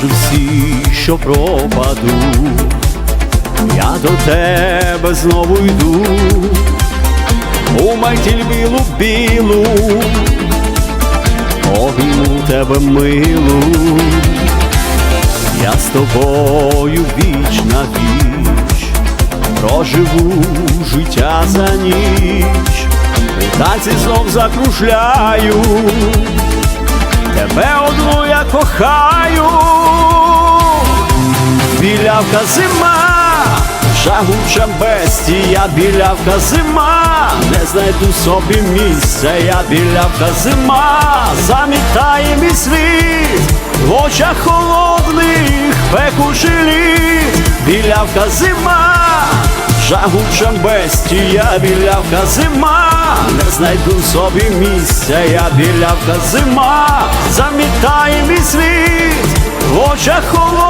Кажуть всі, що пропаду, я до тебе знову йду, у майтіль білу білу, обійму тебе милу, я з тобою віч на віч, проживу життя за ніч, у танці знов закружляю тебе одну я кохаю, білявка зима, жагуча бестія, білявка зима, не знайду собі місця, я білявка зима, замітає мій світ, в очах холодних пекучий лід, білявка зима. Жагуча бестія, білявка зима, не знайду собі місця, я білявка зима, замітає мій світ, в очах холодних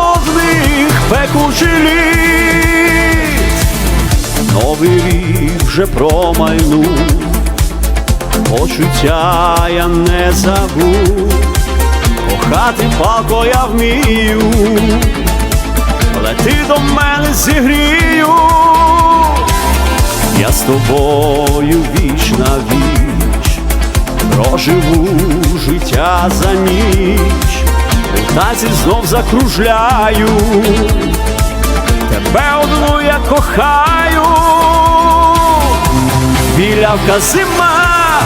пекучий лід. Новий рік вже промайнув, почуття я не забув, кохати палко я вмію, але ти до мене зігрію. Я з тобою віч на віч, проживу життя за ніч, у знов закружляю, кохаю, білявка зима,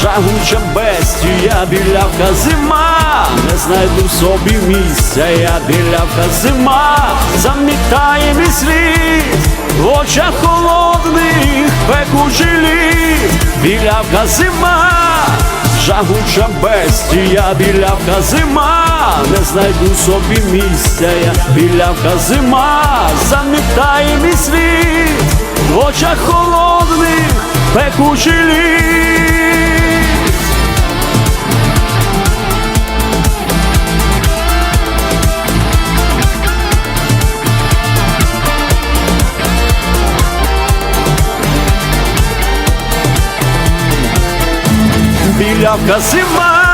жагуча бестія, білявка зима, не знайду собі місця, я білявка зима, замітає мій світ, в очах холодних пекучий лід, білявка зима, жагуча бестія, білявка зима, не знайду собі місця, я білявка зима, замітає мій світ, в очах холодних пекучий лід. Білявка зима,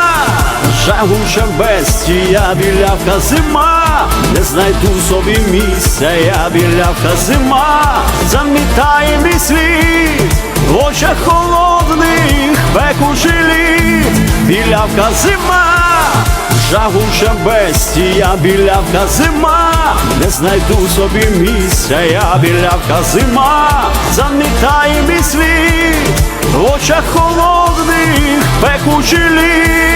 жагуча бестія, білявка зима, не знайду собі місця, я білявка зима, замітає мій світ, в очах холодних пекучий лід, білявка зима, жагуча бестія, білявка зима, не знайду собі місця, я білявка зима, замітає мій світ, в очах холодних пекучі ліс.